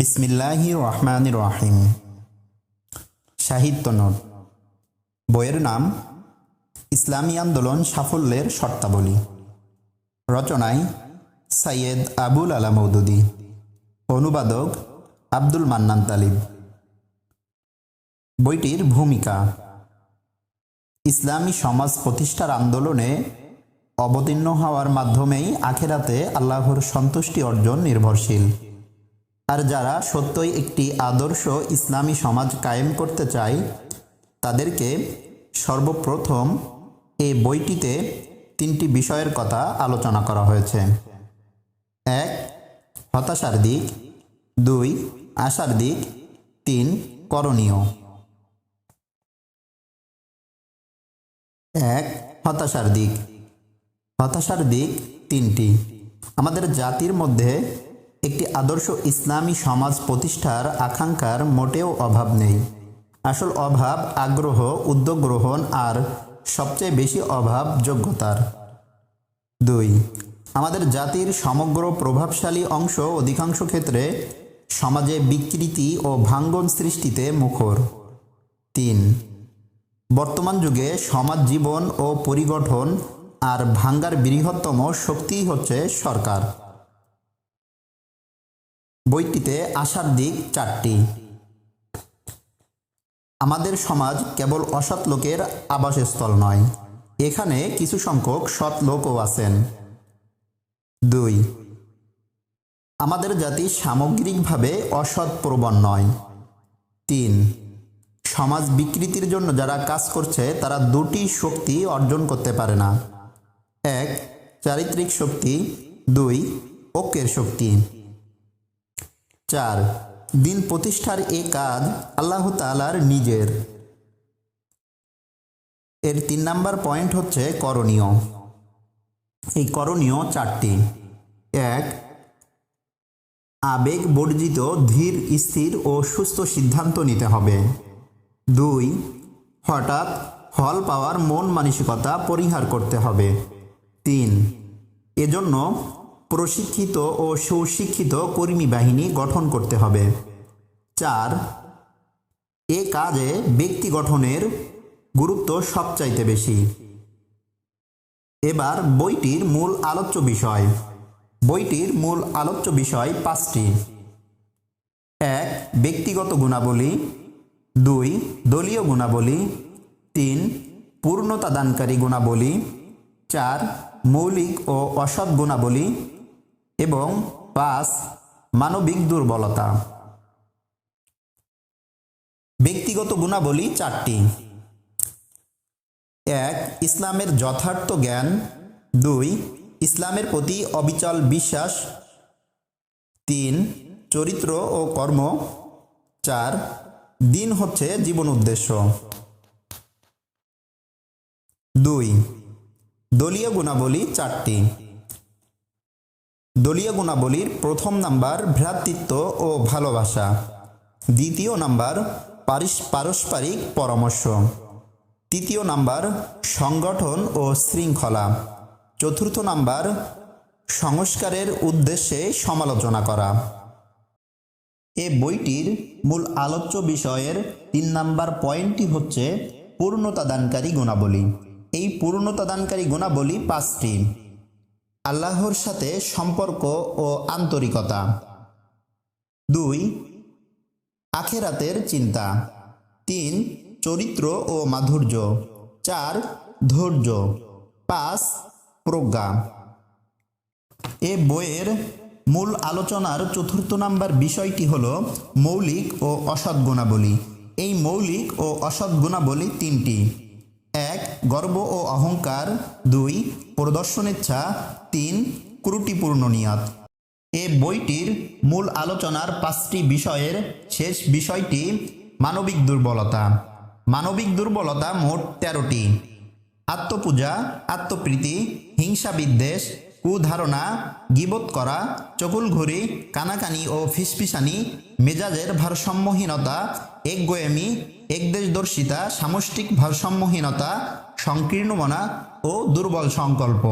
বিসমিল্লাহি রহমান রহিম। সাহিত্য নোট। বইয়ের নাম, ইসলামী আন্দোলন সাফল্যের শর্তাবলী। রচনায় সাইয়েদ আবুল আলা মৌদুদি। অনুবাদক আব্দুল মান্নান তালিব। বইটির ভূমিকা, ইসলামী সমাজ প্রতিষ্ঠার আন্দোলনে অবতীর্ণ হওয়ার মাধ্যমেই আখেরাতে আল্লাহর সন্তুষ্টি অর্জন নির্ভরশীল। আর যারা সত্যই একটি আদর্শ ইসলামী সমাজ কায়েম করতে চায়, তাদেরকে সর্বপ্রথম এই বইটিতে তিনটি বিষয়ের কথা আলোচনা করা হয়েছে। এক, হতাশার দিক। দুই, আশার দিক। তিন, করণীয়। এক, হতাশার দিক। হতাশার দিক তিনটি। আমাদের জাতির মধ্যে একটি আদর্শ ইসলামী সমাজ প্রতিষ্ঠার আকাঙ্ক্ষার মোটেও অভাব নেই। আসল অভাব আগ্রহ, উদ্যোগ গ্রহণ আর সবচেয়ে বেশি অভাব যোগ্যতার। দুই, আমাদের জাতির সমগ্র প্রভাবশালী অংশ অধিকাংশ ক্ষেত্রে সমাজে বিকৃতি ও ভাঙ্গন সৃষ্টিতে মুখর। তিন, বর্তমান যুগে সমাজ জীবন ও পরিগঠন আর ভাঙ্গার বৃহত্তম শক্তিই হচ্ছে সরকার। বইটিতে আসার দিক চারটি। আমাদের সমাজ কেবল অসৎ লোকের আবাসস্থল নয়, এখানে কিছু সংখ্যক সৎ লোকও আছেন। দুই, আমাদের জাতি সামগ্রিকভাবে অসৎ প্রবণ নয়। তিন, সমাজ বিকৃতির জন্য যারা কাজ করছে, তারা দুটি শক্তি অর্জন করতে পারে না। এক, চারিত্রিক শক্তি। দুই, ঐক্যের শক্তি। চার। দিন প্রতিষ্ঠার এ কাজ আল্লাহ তালার নিজের। এর তিন নাম্বার পয়েন্ট হচ্ছে করণীয়। এই করণীয় চারটি। এক, আবেগ বর্জিত, ধীর, স্থির ও সুস্থ সিদ্ধান্ত নিতে হবে। দুই, হঠাৎ ফল পাওয়ার মন মানসিকতা পরিহার করতে হবে। তিন, এজন্য প্রশিক্ষিত ও সুশিক্ষিত কর্মী বাহিনী গঠন করতে হবে। চার, এ কাজে ব্যক্তি গঠনের গুরুত্ব সবচাইতে বেশি। এবার বইটির মূল আলোচ্য বিষয়। বইটির মূল আলোচ্য বিষয় পাঁচটি। এক, ব্যক্তিগত গুণাবলী। দুই, দলীয় গুণাবলী। তিন পূর্ণতাদানকারী গুণাবলী। চার, মৌলিক ও অসৎ গুণাবলী। এবং পাঁচ, মানবিক দুর্বলতা। ব্যক্তিগত গুণাবলী চারটি। এক, ইসলামের যথার্থ জ্ঞান। দুই, ইসলামের প্রতি অবিচল বিশ্বাস। তিন, চরিত্র ও কর্ম। চার, দিন হচ্ছে জীবন উদ্দেশ্য। দুই, দলীয় গুণাবলী চারটি। দলীয় গুণাবলীর প্রথম নাম্বার ভ্রাতৃত্ব ও ভালোবাসা। দ্বিতীয় নাম্বার পারিস- পারস্পরিক পরামর্শ। তৃতীয় নাম্বার সংগঠন ও শৃঙ্খলা। চতুর্থ নাম্বার সংস্কারের উদ্দেশ্যে সমালোচনা করা। এ বইটির মূল আলোচ্য বিষয়ের তিন নাম্বার পয়েন্টটি হচ্ছে পূর্ণতা দানকারী গুণাবলী। এই পূর্ণতা দানকারী গুণাবলী পাঁচটি। আল্লাহর সাথে সম্পর্ক ও আন্তরিকতা। দুই, আখেরাতের চিন্তা। তিন, চরিত্র ও মাধুর্য। চার, ধৈর্য। পাঁচ, প্রজ্ঞা। এ বইয়ের মূল আলোচনার চতুর্থ নাম্বার বিষয়টি হল মৌলিক ও অসৎ গুণাবলী। এই মৌলিক ও অসৎ গুণাবলী তিনটি। এক, গর্ব ও অহংকার। দুই প্রদর্শনেচ্ছা তিন ক্রুটিপূর্ণ নিয়াত। এ বইটির মূল আলোচনার পাঁচটি বিষয়ের শেষ বিষয়টি মানবিক দুর্বলতা। মানবিক দুর্বলতা মোট তেরোটি। আত্মপূজা, আত্মপ্রীতি, হিংসা বিদ্বেষ কুধারণা, গিবত করা চকুল ঘুরি কানাকানি ও ফিসফিসানি, মেজাজের ভারসাম্যহীনতা, একগোয়েমি, একদেশদর্শিতা, সামষ্টিক ভারসাম্যহীনতা, সংকীর্ণমনা ও দুর্বল সংকল্প।